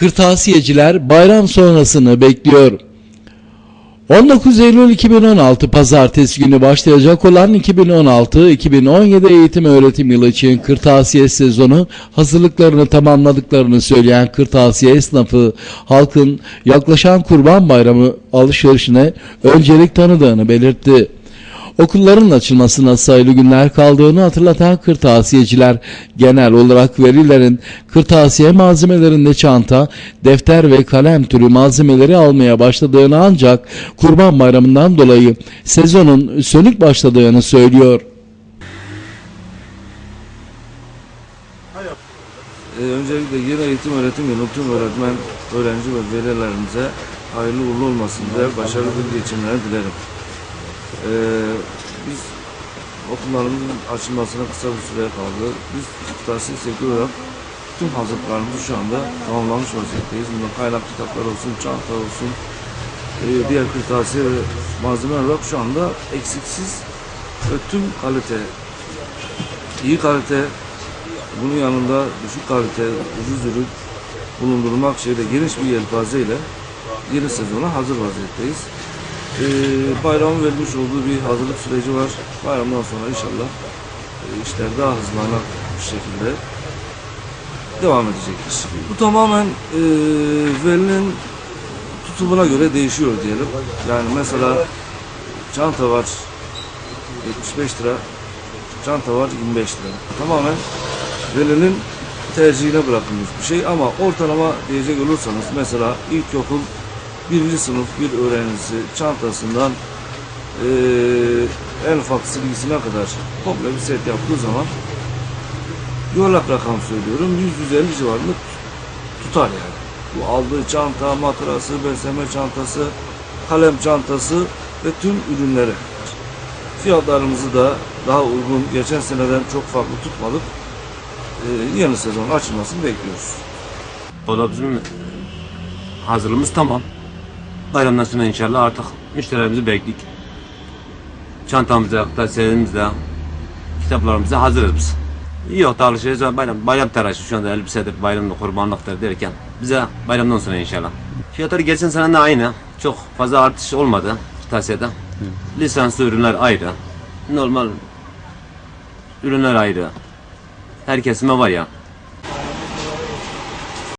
Kırtasiyeciler bayram sonrasını bekliyor. 19 Eylül 2016 Pazartesi günü başlayacak olan 2016-2017 eğitim öğretim yılı için kırtasiye sezonu hazırlıklarını tamamladıklarını söyleyen kırtasiye esnafı halkın yaklaşan Kurban Bayramı alışverişine öncelik tanıdığını belirtti. Okulların açılmasına sayılı günler kaldığını hatırlatan kırtasiyeciler genel olarak verilerin kırtasiye malzemelerinde çanta, defter ve kalem türü malzemeleri almaya başladığını ancak Kurban Bayramı'ndan dolayı sezonun sönük başladığını söylüyor. Ee, öncelikle yeni eğitim öğretim yılı tüm öğretmen, öğrenci ve velilerimize hayırlı uğurlu olmasını ve başarılı bir geçimler dilerim. Ee, biz okullarımızın açılmasına kısa bir süre kaldı. Biz kırtasiye sektörü olarak tüm hazırlıklarımızı şu anda tamamlamış vaziyetteyiz. Bunda kaynak kitaplar olsun, çanta olsun, e, diğer kırtasiye ve malzemeler olarak şu anda eksiksiz ve tüm kalite, iyi kalite, bunun yanında düşük kalite, ucuz ürün bulundurmak şeyde geniş bir yelpazeyle yeni sezona hazır vaziyetteyiz. Ee, bayramın vermiş olduğu bir hazırlık süreci var. Bayramdan sonra inşallah e, işler daha hızlanan bir şekilde devam edecektir. Bu tamamen e, velinin tutumuna göre değişiyor diyelim. Yani mesela çanta var 75 lira, çanta var 25 lira. Tamamen velinin tercihine bırakılmış bir şey ama ortalama diyecek olursanız mesela ilkokul birinci sınıf bir öğrencisi çantasından eee en ufak silgisine kadar komple bir set yaptığı zaman yuvarlak rakam söylüyorum 100-150 civarında tutar yani. Bu aldığı çanta, matarası, besleme çantası, kalem çantası ve tüm ürünleri. Fiyatlarımızı da daha uygun, geçen seneden çok farklı tutmadık. Ee, yeni sezon açılmasını bekliyoruz. Bizim hazırlığımız tamam. Bayramdan sonra inşallah artık müşterilerimizi beklik. Çantamızda, kırtasiyelimizde, kitaplarımızda hazırız biz. Yok da alışveriş bayram, bayram telaşı şu anda elbisedir, bayramda kurbanlıktır derken bize bayramdan sonra inşallah. Fiyatları geçen sene de aynı. Çok fazla artış olmadı kırtasiyede. Lisanslı ürünler ayrı. Normal ürünler ayrı. Her kesime var ya.